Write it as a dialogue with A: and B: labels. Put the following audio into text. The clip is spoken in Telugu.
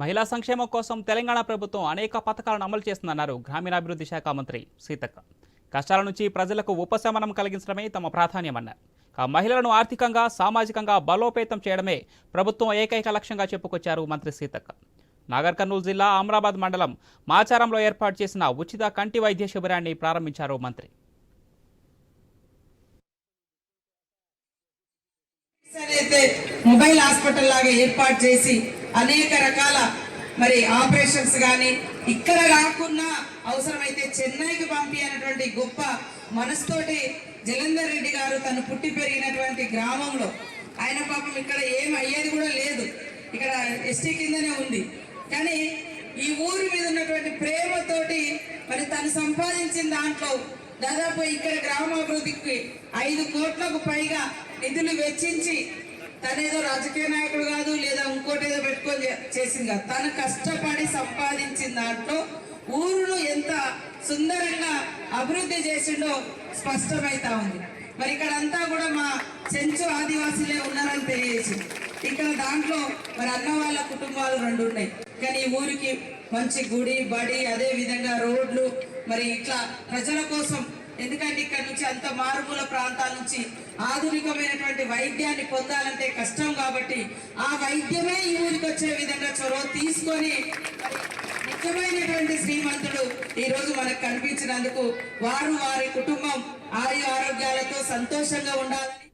A: మహిళా సంక్షేమం కోసం తెలంగాణ ప్రభుత్వం అనేక పథకాలను అమలు చేస్తుందన్నారు గ్రామీణాభివృద్ధి శాఖ మంత్రి సీతక్క. కష్టాల నుంచి ప్రజలకు ఉపశమనం కలిగించడమే తమ ప్రాధాన్యమన్నారు. మహిళలను ఆర్థికంగా సామాజికంగా బలోపేతం చేయడమే ప్రభుత్వం ఏకైక లక్ష్యంగా చెప్పుకొచ్చారు మంత్రి సీతక్క. నాగర్ కర్నూలు జిల్లా అమరాబాద్ మండలం మాచారంలో ఏర్పాటు చేసిన ఉచిత కంటి వైద్య శిబిరాన్ని ప్రారంభించారు మంత్రి.
B: మొబైల్ హాస్పిటల్ లాగా ఏర్పాటు చేసి అనేక రకాల మరి ఆపరేషన్స్ కానీ ఇక్కడ కాకుండా అవసరమైతే చెన్నైకి పంపి అనేటువంటి గొప్ప మనసుతోటి జలంధర్ రెడ్డి గారు తను పుట్టి పెరిగినటువంటి గ్రామంలో. ఆయన పాపం ఇక్కడ ఏం అయ్యేది కూడా లేదు. ఇక్కడ ఎస్టీ కిందనే ఉంది. కానీ ఈ ఊరి మీద ఉన్నటువంటి ప్రేమతోటి మరి తను సంపాదించిన దాంట్లో దాదాపు ఇక్కడ గ్రామాభివృద్ధికి ఐదు కోట్లకు పైగా నిధులు వెచ్చించి తనేదో రాజకీయ నాయకుడు కాదు లేదా ఇంకోటి ఏదో పెట్టుకొని చేసింది కాదు. తను కష్టపడి సంపాదించిన దాంట్లో ఊరును ఎంత సుందరంగా అభివృద్ధి చేసిండో స్పష్టమైతా ఉంది. మరి ఇక్కడ అంతా కూడా మా చెంచు ఆదివాసులే ఉన్నారని తెలియజేసింది. ఇక్కడ దాంట్లో మరి అన్న వాళ్ళ కుటుంబాలు రెండు ఉన్నాయి. కానీ ఊరికి మంచి గుడి బడి అదే విధంగా రోడ్లు మరి ఇట్లా ప్రజల కోసం ఎందుకంటే ఇక్కడ నుంచి అంత మారుమూల ప్రాంతాల నుంచి ఆధునికమైనటువంటి వైద్యాన్ని పొందాలంటే కష్టం కాబట్టి ఆ వైద్యమే ఈ ఊరికి వచ్చే విధంగా చొరవ తీసుకొని నిజమైనటువంటి శ్రీమంతుడు ఈ రోజు మనకు కనిపించినందుకు వారు వారి కుటుంబం ఆయు ఆరోగ్యాలతో సంతోషంగా ఉండాలని